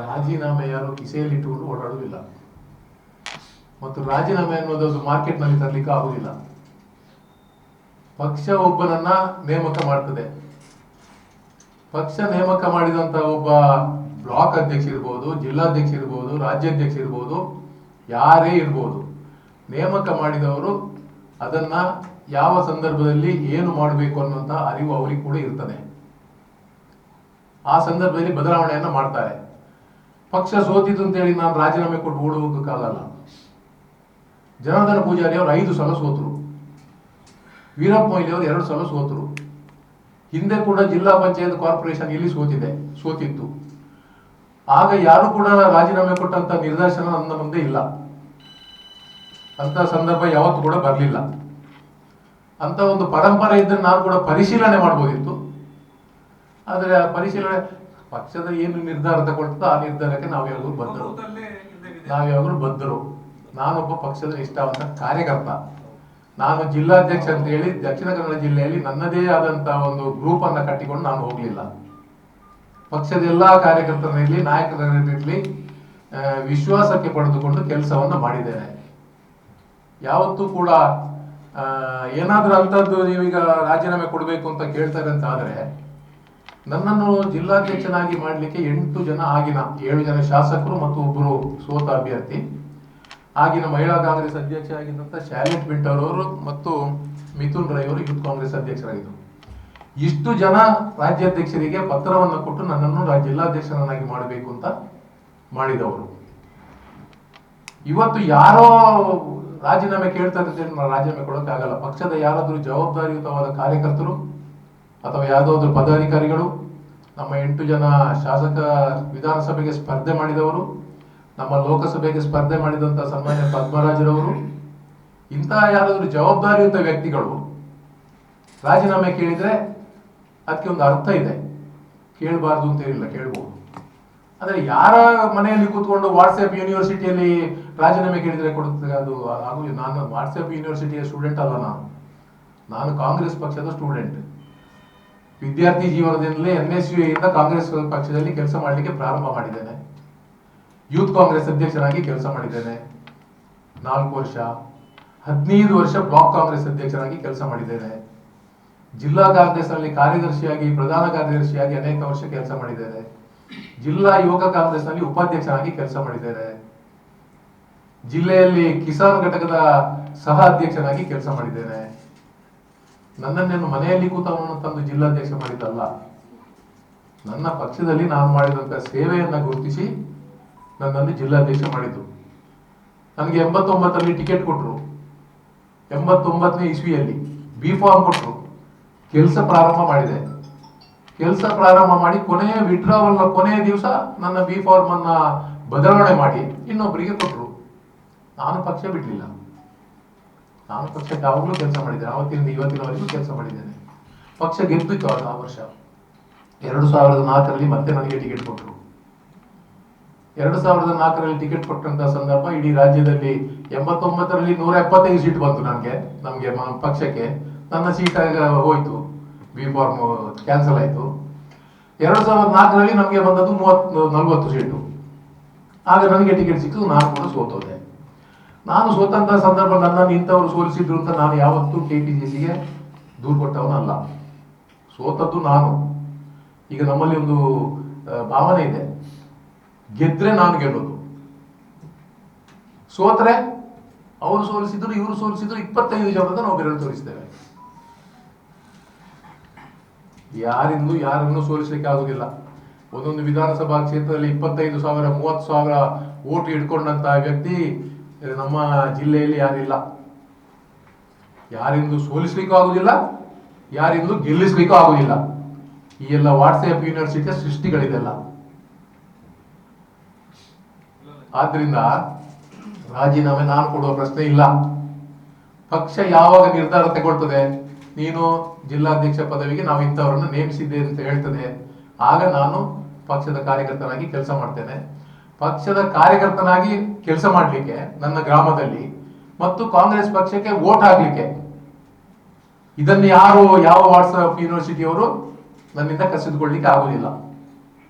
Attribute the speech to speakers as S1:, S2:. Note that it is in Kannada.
S1: ರಾಜೀನಾಮೆ ಯಾರು ಕಿಸೆಯಲ್ಲಿ ಇಟ್ಟುಕೊಂಡು ಓಡಾಡುವುದಿಲ್ಲ. ಮತ್ತು ರಾಜೀನಾಮೆ ಅನ್ನೋದು ಮಾರ್ಕೆಟ್ನಲ್ಲಿ ತರಲಿಕ್ಕೆ ಆಗುವುದಿಲ್ಲ ಪಕ್ಷ ಒಬ್ಬನನ್ನ ನೇಮಕ ಮಾಡ್ತದೆ. ಪಕ್ಷ ನೇಮಕ ಮಾಡಿದಂತ ಒಬ್ಬ ಬ್ಲಾಕ್ ಅಧ್ಯಕ್ಷ ಇರ್ಬೋದು, ಜಿಲ್ಲಾಧ್ಯಕ್ಷ ಇರ್ಬೋದು, ರಾಜ್ಯಾಧ್ಯಕ್ಷ ಇರ್ಬೋದು, ಯಾರೇ ಇರ್ಬೋದು, ನೇಮಕ ಮಾಡಿದವರು ಅದನ್ನ ಯಾವ ಸಂದರ್ಭದಲ್ಲಿ ಏನು ಮಾಡಬೇಕು ಅನ್ನುವಂತ ಅರಿವು ಅವರಿಗೆ ಕೂಡ ಇರ್ತದೆ. ಆ ಸಂದರ್ಭದಲ್ಲಿ ಬದಲಾವಣೆಯನ್ನು ಮಾಡ್ತಾರೆ. ಪಕ್ಷ ಸೋತಿತು ಅಂತ ಹೇಳಿ ನಾನು ರಾಜೀನಾಮೆ ಕೊಟ್ಟು ಓಡುವುದಕ್ಕಾಗಲ್ಲ ಜನಾರ್ದನ ಪೂಜಾರಿ ಅವರು ಐದು ಸಲ ಸೋತರು. ವೀರಪ್ಪ ಮೊಯ್ಲಿ ಅವರು ಎರಡು ಸಲ ಸೋತರು. ಹಿಂದೆ ಕೂಡ ಜಿಲ್ಲಾ ಪಂಚಾಯತ್ ಕಾರ್ಪೊರೇಷನ್ ಇಲ್ಲಿ ಸೋತಿದೆ, ಸೋತಿತ್ತು. ಆಗ ಯಾರು ಕೂಡ ರಾಜೀನಾಮೆ ಕೊಟ್ಟಂತ ನಿರ್ದೇಶನ ನನ್ನ ಮುಂದೆ ಇಲ್ಲ. ಅಂತ ಸಂದರ್ಭ ಯಾವತ್ತೂ ಕೂಡ ಬರಲಿಲ್ಲ. ಅಂತ ಒಂದು ಪರಂಪರೆ ಇದ್ರೆ ನಾನು ಕೂಡ ಪರಿಶೀಲನೆ ಮಾಡ್ಬೋದಿತ್ತು. ಆದರೆ ಆ ಪರಿಶೀಲನೆ ಪಕ್ಷದ ಏನು ನಿರ್ಧಾರ ತಗೊಳ್ತದೋ ಆ ನಿರ್ಧಾರಕ್ಕೆ ನಾವು ಯಾವಾಗಲೂ ಬಂದರು. ನಾವು ಯಾವಾಗಲೂ ಬಂದರು. ನಾನೊಬ್ಬ ಪಕ್ಷದ ನಿಷ್ಠಾವಂತ ಕಾರ್ಯಕರ್ತ. ನಾನು ಜಿಲ್ಲಾಧ್ಯಕ್ಷ ಅಂತ ಹೇಳಿ ದಕ್ಷಿಣ ಕನ್ನಡ ಜಿಲ್ಲೆಯಲ್ಲಿ ನನ್ನದೇ ಆದಂತಹ ಒಂದು ಗ್ರೂಪ್ ಅನ್ನ ಕಟ್ಟಿಕೊಂಡು ನಾನು ಹೋಗಲಿಲ್ಲ. ಪಕ್ಷದ ಎಲ್ಲಾ ಕಾರ್ಯಕರ್ತರಲ್ಲಿ ನಾಯಕರಲ್ಲಿ ವಿಶ್ವಾಸಕ್ಕೆ ಪಡೆದುಕೊಂಡು ಕೆಲಸವನ್ನು ಮಾಡಿದ್ದೇನೆ. ಯಾವತ್ತೂ ಕೂಡ ಏನಾದರೂ ಅಂಥದ್ದು ಅಂತದ್ದು ನೀವೀಗ ರಾಜೀನಾಮೆ ಕೊಡಬೇಕು ಅಂತ ಕೇಳ್ತಾರೆ ಅಂತ ಆದ್ರೆ ನನ್ನನ್ನು ಜಿಲ್ಲಾಧ್ಯಕ್ಷನಾಗಿ ಮಾಡಲಿಕ್ಕೆ ಎಂಟು ಜನ ಆಗಿನ ಏಳು ಜನ ಶಾಸಕರು ಮತ್ತು ಒಬ್ಬರು ಸೋತ ಅಭ್ಯರ್ಥಿ. ಆಗಿನ ಮಹಿಳಾ ಕಾಂಗ್ರೆಸ್ ಅಧ್ಯಕ್ಷ ಆಗಿದ್ದಂಥ ಶಾಲೆಟ್ ಬಿಂಟರ್ ಅವರು ಮತ್ತು ಮಿಥುನ್ ರೈ ಅವರು ಯೂತ್ ಕಾಂಗ್ರೆಸ್ ಅಧ್ಯಕ್ಷರಾಗಿದ್ದರು. ಇಷ್ಟು ಜನ ರಾಜ್ಯಾಧ್ಯಕ್ಷರಿಗೆ ಪತ್ರವನ್ನು ಕೊಟ್ಟು ನನ್ನನ್ನು ಜಿಲ್ಲಾಧ್ಯಕ್ಷರನ್ನಾಗಿ ಮಾಡಬೇಕು ಅಂತ ಮಾಡಿದವರು. ಇವತ್ತು ಯಾರೋ ರಾಜೀನಾಮೆ ಕೇಳ್ತಾ ನಾನು ರಾಜೀನಾಮೆ ಕೊಡೋಕ್ಕಾಗಲ್ಲ. ಪಕ್ಷದ ಯಾರಾದರೂ ಜವಾಬ್ದಾರಿಯುತವಾದ ಕಾರ್ಯಕರ್ತರು ಅಥವಾ ಯಾವುದಾದ್ರು ಪದಾಧಿಕಾರಿಗಳು, ನಮ್ಮ ಎಂಟು ಜನ ಶಾಸಕ ವಿಧಾನಸಭೆಗೆ ಸ್ಪರ್ಧೆ ಮಾಡಿದವರು, ನಮ್ಮ ಲೋಕಸಭೆಗೆ ಸ್ಪರ್ಧೆ ಮಾಡಿದಂಥ ಸನ್ಮಾನ್ಯ ಪದ್ಮರಾಜರವರು, ಇಂತಹ ಯಾರಾದರೂ ಜವಾಬ್ದಾರಿಯುತ ವ್ಯಕ್ತಿಗಳು ರಾಜೀನಾಮೆ ಕೇಳಿದ್ರೆ ಅದಕ್ಕೆ ಒಂದು ಅರ್ಥ ಇದೆ. ಕೇಳಬಾರ್ದು ಅಂತ ಏನಿಲ್ಲ, ಕೇಳ್ಬೋದು. ಆದರೆ ಯಾರ ಮನೆಯಲ್ಲಿ ಕೂತ್ಕೊಂಡು ವಾಟ್ಸ್ಆಪ್ ಯೂನಿವರ್ಸಿಟಿಯಲ್ಲಿ ರಾಜೀನಾಮೆ ಕೇಳಿದ್ರೆ ಕೊಡುತ್ತೆ ಅದು ಹಾಗೂ ನಾನು ವಾಟ್ಸ್ಆಪ್ ಯೂನಿವರ್ಸಿಟಿಯ ಸ್ಟೂಡೆಂಟ್ ಅಲ್ಲ ನಾನು? ನಾನು ಕಾಂಗ್ರೆಸ್ ಪಕ್ಷದ ಸ್ಟೂಡೆಂಟ್. ವಿದ್ಯಾರ್ಥಿ ಜೀವನದಿಂದಲೇ ಎನ್ ಎಸ್ ಯು ಇಂದ ಕಾಂಗ್ರೆಸ್ ಪಕ್ಷದಲ್ಲಿ ಕೆಲಸ ಮಾಡಲಿಕ್ಕೆ ಪ್ರಾರಂಭ ಮಾಡಿದ್ದೇನೆ. ಯೂತ್ ಕಾಂಗ್ರೆಸ್ ಅಧ್ಯಕ್ಷರಾಗಿ ಕೆಲಸ ಮಾಡಿದ್ದೇನೆ. ನಾಲ್ಕು ವರ್ಷ, ಹದಿನೈದು ವರ್ಷ ಬ್ಲಾಕ್ ಕಾಂಗ್ರೆಸ್ ಅಧ್ಯಕ್ಷರಾಗಿ ಕೆಲಸ ಮಾಡಿದ್ದೇನೆ. ಜಿಲ್ಲಾ ಕಾಂಗ್ರೆಸ್ನಲ್ಲಿ ಕಾರ್ಯದರ್ಶಿಯಾಗಿ, ಪ್ರಧಾನ ಕಾರ್ಯದರ್ಶಿಯಾಗಿ ಅನೇಕ ವರ್ಷ ಕೆಲಸ ಮಾಡಿದ್ದೇನೆ. ಜಿಲ್ಲಾ ಯುವಕ ಕಾಂಗ್ರೆಸ್ನಲ್ಲಿ ಉಪಾಧ್ಯಕ್ಷರಾಗಿ ಕೆಲಸ ಮಾಡಿದ್ದೇನೆ. ಜಿಲ್ಲೆಯಲ್ಲಿ ಕಿಸಾನ್ ಘಟಕದ ಸಹ ಅಧ್ಯಕ್ಷರಾಗಿ ಕೆಲಸ ಮಾಡಿದ್ದೇನೆ. ನನ್ನನ್ನೇನು ಮನೆಯಲ್ಲಿ ಕೂತವನ್ನು ತಂದು ಜಿಲ್ಲಾಧ್ಯಕ್ಷ ಮಾಡಿದ್ದಲ್ಲ. ನನ್ನ ಪಕ್ಷದಲ್ಲಿ ನಾನು ಮಾಡಿದಂತ ಸೇವೆಯನ್ನ ಗುರುತಿಸಿ ನನ್ನನ್ನು ಜಿಲ್ಲಾಧ್ಯಕ್ಷ ಮಾಡಿದ್ರು. ನನಗೆ ಎಂಬತ್ತೊಂಬತ್ತರಲ್ಲಿ ಟಿಕೆಟ್ ಕೊಟ್ಟರು ಎಂಬತ್ತೊಂಬತ್ತನೇ ಇಸ್ವಿಯಲ್ಲಿ ಬಿ ಫಾರ್ಮ್ ಕೊಟ್ಟರು ಕೆಲಸ ಪ್ರಾರಂಭ ಮಾಡಿದೆ. ಕೆಲಸ ಪ್ರಾರಂಭ ಮಾಡಿ ಕೊನೆಯ ವಿಡ್ರಾವಲ್ನ ಕೊನೆಯ ದಿವಸ ನನ್ನ ಬಿ ಫಾರ್ಮ್ ಅನ್ನ ಬದಲಾವಣೆ ಮಾಡಿ ಇನ್ನೊಬ್ಬರಿಗೆ ಕೊಟ್ಟರು ನಾನು ಪಕ್ಷ ಬಿಡಲಿಲ್ಲ. ನಾನು ಪಕ್ಷಕ್ಕೆ ಆವಾಗಲೂ ಕೆಲಸ ಮಾಡಿದ್ದೇನೆ ಆವತ್ತಿನಿಂದ ಇವತ್ತಿನವರೆಗೂ ಕೆಲಸ ಮಾಡಿದ್ದೇನೆ. ಪಕ್ಷ ಗೆದ್ದಿತ್ತು ಅದು ಆ ವರ್ಷ. ಎರಡು ಸಾವಿರದ ನಾಲ್ಕರಲ್ಲಿ ಮತ್ತೆ ನನಗೆ ಟಿಕೆಟ್ ಕೊಟ್ಟರು ಎರಡು ಸಾವಿರದ ನಾಲ್ಕರಲ್ಲಿ ಟಿಕೆಟ್ ಕೊಟ್ಟಂತ ಸಂದರ್ಭ ಇಡೀ ರಾಜ್ಯದಲ್ಲಿ ಎಂಬತ್ತೊಂಬತ್ತರಲ್ಲಿ ನೂರ ಎಪ್ಪತ್ತೈದು ಸೀಟ್ ಬಂತು ನನಗೆ, ನಮಗೆ ಪಕ್ಷಕ್ಕೆ. ನನ್ನ ಸೀಟ್ ಹೋಯ್ತು. ಬಿ ಫಾರ್ಮ್ ಕ್ಯಾನ್ಸಲ್ ಆಯ್ತು. ಎರಡು ಸಾವಿರದ ನಾಲ್ಕರಲ್ಲಿ ನಮಗೆ ಬಂದದ್ದು ಮೂವತ್ತು ನಲ್ವತ್ತು ಸೀಟು ಆಗ ನನಗೆ ಟಿಕೆಟ್ ಸಿಕ್ಕಿತು ನಾನು ಕೂಡ ಸೋತೋದೆ. ನಾನು ಸೋತಂತ ಸಂದರ್ಭ ನನ್ನ ಇಂಥವ್ರು ಸೋಲಿಸಿದ್ರು ಅಂತ ನಾನು ಯಾವತ್ತೂ ಕೆ ಪಿ ಜಿ ಸಿಗೆ ದೂರು ಕೊಟ್ಟವನಲ್ಲ ಸೋತದ್ದು ನಾನು. ಈಗ ನಮ್ಮಲ್ಲಿ ಒಂದು ಭಾವನೆ ಇದೆ. ಗೆದ್ರೆ ನಾನು ಗೆಲ್ಲೋದು. ಸೋತ್ರೆ ಅವರು ಸೋಲಿಸಿದ್ರು, ಇವರು ಸೋಲಿಸಿದ್ರು, ಇಪ್ಪತ್ತೈದು ಜನ ನಾವು ಬೆರಳು ತೋರಿಸ್ತೇವೆ. ಯಾರಿಂದಲೂ ಯಾರನ್ನು ಸೋಲಿಸಲಿಕ್ಕೆ ಆಗುದಿಲ್ಲ. ಒಂದೊಂದು ವಿಧಾನಸಭಾ ಕ್ಷೇತ್ರದಲ್ಲಿ ಇಪ್ಪತ್ತೈದು ಸಾವಿರ, ಮೂವತ್ತು ಸಾವಿರ ಓಟು ಇಟ್ಕೊಂಡಂತಹ ವ್ಯಕ್ತಿ ನಮ್ಮ ಜಿಲ್ಲೆಯಲ್ಲಿ ಯಾರಿಲ್ಲ. ಯಾರಿಂದು ಸೋಲಿಸ್ಲಿಕ್ಕೂ ಆಗುದಿಲ್ಲ, ಯಾರಿಂದು ಗೆಲ್ಲಿಸ್ಲಿಕ್ಕೂ ಆಗುದಿಲ್ಲ. ಈ ಎಲ್ಲ ವಾಟ್ಸ್ಆಪ್ ಯೂನಿವರ್ಸಿಟಿಯ ಸೃಷ್ಟಿಗಳಿದೆಲ್ಲ. ಆದ್ರಿಂದ ರಾಜೀನಾಮೆ ನಾನು ಕೊಡುವ ಪ್ರಶ್ನೆ ಇಲ್ಲ. ಪಕ್ಷ ಯಾವಾಗ ನಿರ್ಧಾರ ತಗೊಳ್ತದೆ? ನೀನು ಜಿಲ್ಲಾಧ್ಯಕ್ಷ ಪದವಿಗೆ ನಾವು ಇಂಥವರನ್ನು ನೇಮಿಸಿದ್ದೆ ಅಂತ ಹೇಳ್ತದೆ. ಆಗ ನಾನು ಪಕ್ಷದ ಕಾರ್ಯಕರ್ತನಾಗಿ ಕೆಲಸ ಮಾಡ್ತೇನೆ. ಪಕ್ಷದ ಕಾರ್ಯಕರ್ತನಾಗಿ ಕೆಲಸ ಮಾಡಲಿಕ್ಕೆ ನನ್ನ ಗ್ರಾಮದಲ್ಲಿ ಮತ್ತು ಕಾಂಗ್ರೆಸ್ ಪಕ್ಷಕ್ಕೆ ವೋಟ್ ಹಾಕ್ಲಿಕ್ಕೆ. ಇದನ್ನು ಯಾರು ಯಾವ ವಾಟ್ಸಪ್ ಯೂನಿವರ್ಸಿಟಿಯವರು ನನ್ನಿಂದ ಕಸಿದುಕೊಳ್ಳಿಕ್ಕೆ ಆಗುದಿಲ್ಲ.